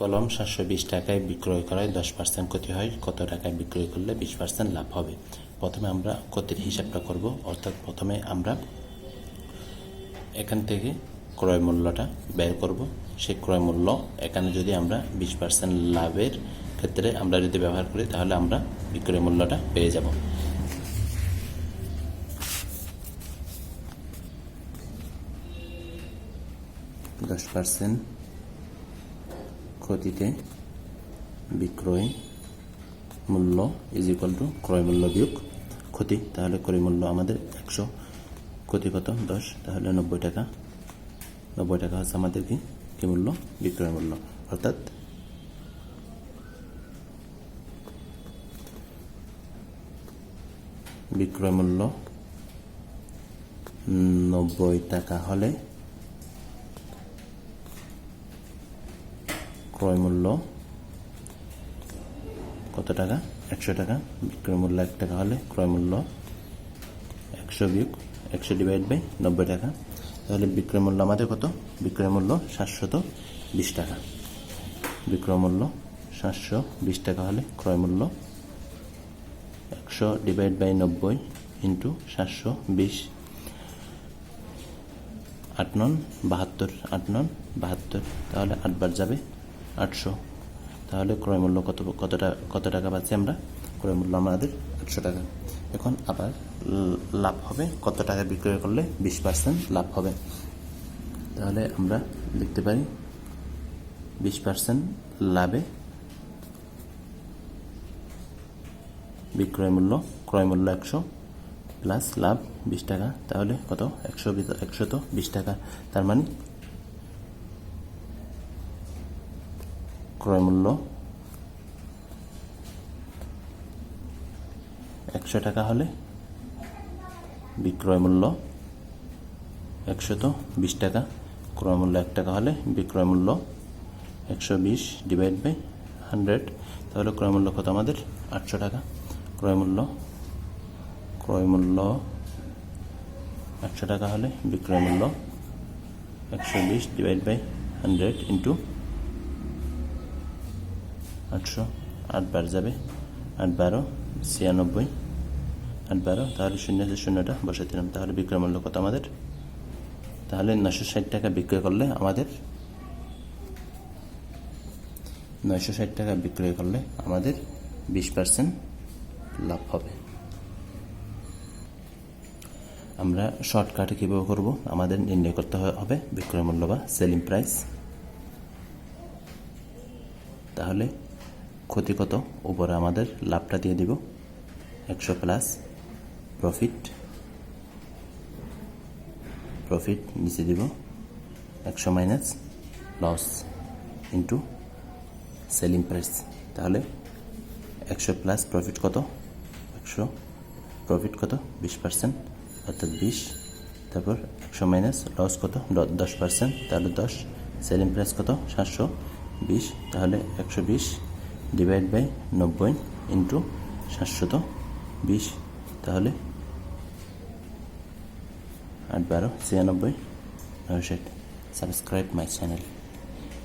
কলম সাতশো বিশ টাকায় বিক্রয় করায় দশ পার্সেন্ট ক্ষতি হয়। কত টাকায় বিক্রয় করলে বিশ পার্সেন্ট লাভ হবে? প্রথমে আমরা ক্ষতির হিসাবটা করব। অর্থাৎ প্রথমে আমরা এখান থেকে ক্রয় মূল্যটা বের করব। সেই ক্রয় মূল্য এখানে যদি আমরা বিশ পার্সেন্ট লাভের ক্ষেত্রে আমরা যদি ব্যবহার করি, তাহলে আমরা বিক্রয় মূল্যটা পেয়ে যাব। দশ পার্সেন্ট ক্ষতিতে বিক্রয় মূল্য ইজ ইকুয়াল টু ক্রয় মূল্য বিয়োগ ক্ষতি, তাহলে ক্রয় মূল্য আমাদের একশো ক্ষতি কত দশ, তাহলে নব্বই টাকা। নব্বই টাকা হচ্ছে আমাদের কি? কি মূল্য? বিক্রয় মূল্য। অর্থাৎ বিক্রয় মূল্য নব্বই টাকা হলে ক্রয় মূল্য। কত টাকা? একশো টাকা। বিক্রয় মূল্য এক টাকা হলে ক্রয় মূল্য একশো বিয়োগ একশো ডিভাইড বাই নব্বই টাকা। তাহলে বিক্রয় মূল্য আমাদের কত? বিক্রয় মূল্য সাতশত বিশ টাকা। বিক্রয় মূল্য সাতশো বিশ টাকা হলে ক্রয় মূল্য একশো ডিভাইড বাই নব্বই ইন্টু সাতশো বিশ। আট নন, বাহাত্তর, আট নন, বাহাত্তর। তাহলে আটবার যাবে আটশো। তাহলে ক্রয় মূল্য কত কত কত টাকা পাচ্ছি আমরা? ক্রয় মূল্য আমাদের আটশো টাকা। এখন আবার লাভ হবে। কত টাকা বিক্রয় করলে বিশ পার্সেন্ট লাভ হবে? তাহলে আমরা লিখতে পারি বিশ পার্সেন্ট লাভে বিক্রয় মূল্য, ক্রয় মূল্য একশো প্লাস লাভ বিশ টাকা। তাহলে কত? একশো একশো তো বিশ টাকা। তার মানে ক্রয় মূল্য একশো টাকা হলে বিক্রয় মূল্য একশত বিশ টাকা ক্রয় মূল্য এক টাকা হলে বিক্রয় মূল্য একশো বিশ ডিভাইড বাই হান্ড্রেড তাহলে ক্রয় মূল্য কত আমাদের? আটশো টাকা। ক্রয় মূল্য ক্রয় মূল্য একশো টাকা হলে বিক্রয় মূল্য একশো বিশ ডিভাইড বাই হান্ড্রেড ইন্টু আটশো আট বার যাবে আট বারো ছিয়ানব্বই আট বারো তাহলে শূন্য আছে শূন্যটা, বসে দিলাম। তাহলে বিক্রয় মূল্য কত আমাদের? তাহলে নশো ষাট টাকা বিক্রয় করলে আমাদের, নয়শো ষাট টাকা বিক্রয় করলে আমাদের বিশ পার্সেন্ট লাভ হবে। আমরা শর্টকাটে কীভাবে করব? আমাদের নির্ণয় করতে হবে বিক্রয় মূল্য বা সেলিং প্রাইস। তাহলে ক্ষতি কত উপরে আমাদের লাভটা দিয়ে দিব। একশো প্লাস প্রফিট প্রফিট নিচে দিব। একশো minus loss into selling price তাহলে একশো প্লাস প্রফিট কত? একশো প্রফিট কত? বিশ পার্সেন্ট অর্থাৎ বিশ। তারপর একশো মাইনাস লস কত? দশ পার্সেন্ট তাহলে দশ। সেলিং প্রাইস কত? সাতশো। বিশ। তাহলে একশো বিশ। ডিভাইড বাই নব্বই ইন্টু সাতশত বিশ। তাহলে আট বারো ছিয়ানব্বই নয় ষাট সাবস্ক্রাইব মাই চ্যানেল